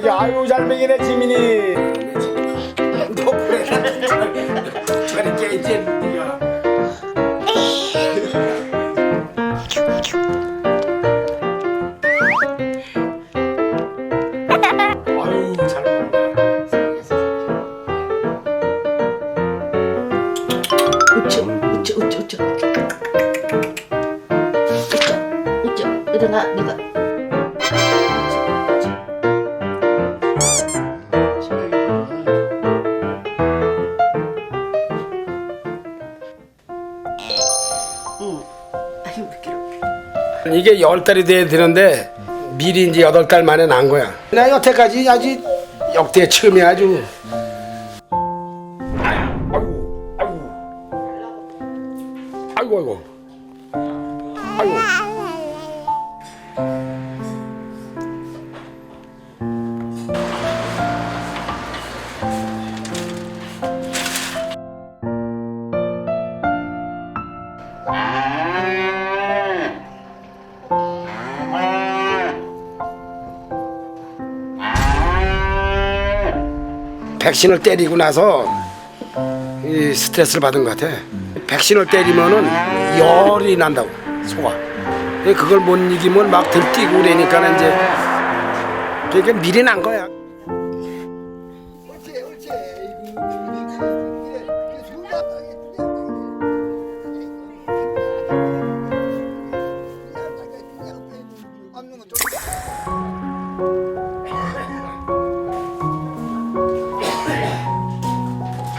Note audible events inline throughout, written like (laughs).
먹이 아유 잘 먹이네 지민이. 너 그래. 저리 깨지 네가 아유 잘 우쭈 우쭈 우쭈 우쭈. 우쭈 우쭈 일어나 네가 16kg. 이게 열 달이 돼야 되는데 미리 이제 8달 만에 난 거야. 나 여태까지 아직 역대 처음이야 아주. 아이고 아이고 아이고 아이고 아이고 백신을 때리고 나서 이 스트레스를 받은 것 같아. 백신을 때리면은 열이 난다고. 근데 그걸 못 이기면 막 들뛰고 그러니까 이제 그러니까 미리 난 거야.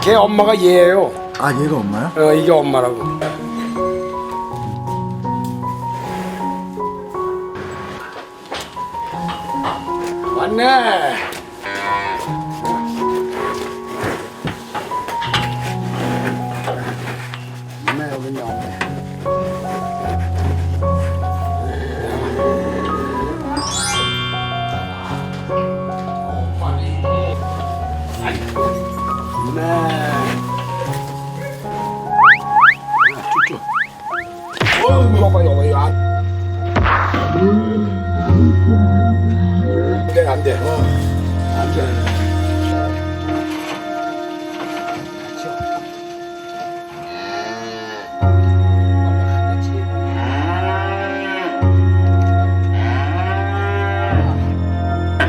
걔 엄마가 얘예요. 아 얘가 엄마야? 어, 이게 엄마라고. 왔네. 돼, 안 돼. 어, 안 돼.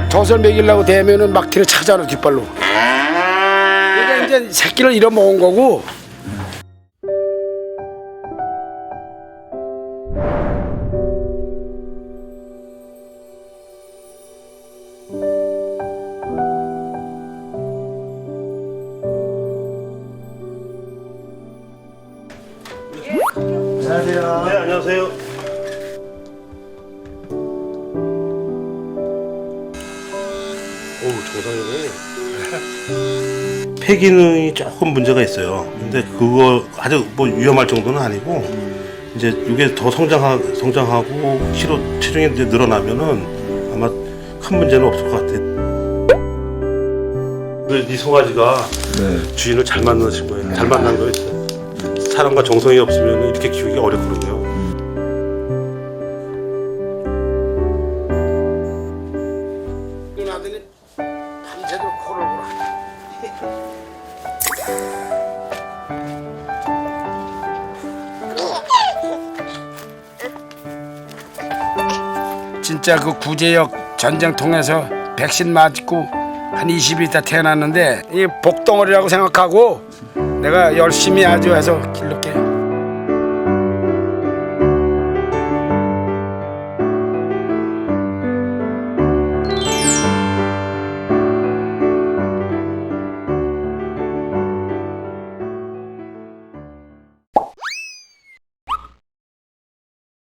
젖을 먹이려고 대면은 막 뒤를 찾아는 뒷발로. 얘가 이제 새끼를 잃어먹은 거고 안녕하세요. 네, 안녕하세요. 어우, 정상이네. (laughs) 폐 기능이 조금 문제가 있어요. 근데 그거 아주 뭐 위험할 정도는 아니고, 이제 이게 더 성장하, 성장하고 키로 체중이 이제 늘어나면은 아마 큰 문제는 없을 것 같아요. 이 송아지가 네. 주인을 잘 만나신 거예요. 잘 만난 거였어요. 사람과 정성이 없으면 이렇게 키우기 어렵거든요. 누나들이 밤새도록 코를 골아. (laughs) 진짜 그 구제역 전쟁 통해서 백신 맞고 한 20일 있다 태어났는데 이 복덩어리라고 생각하고 내가 열심히 아주 해서 길렀게.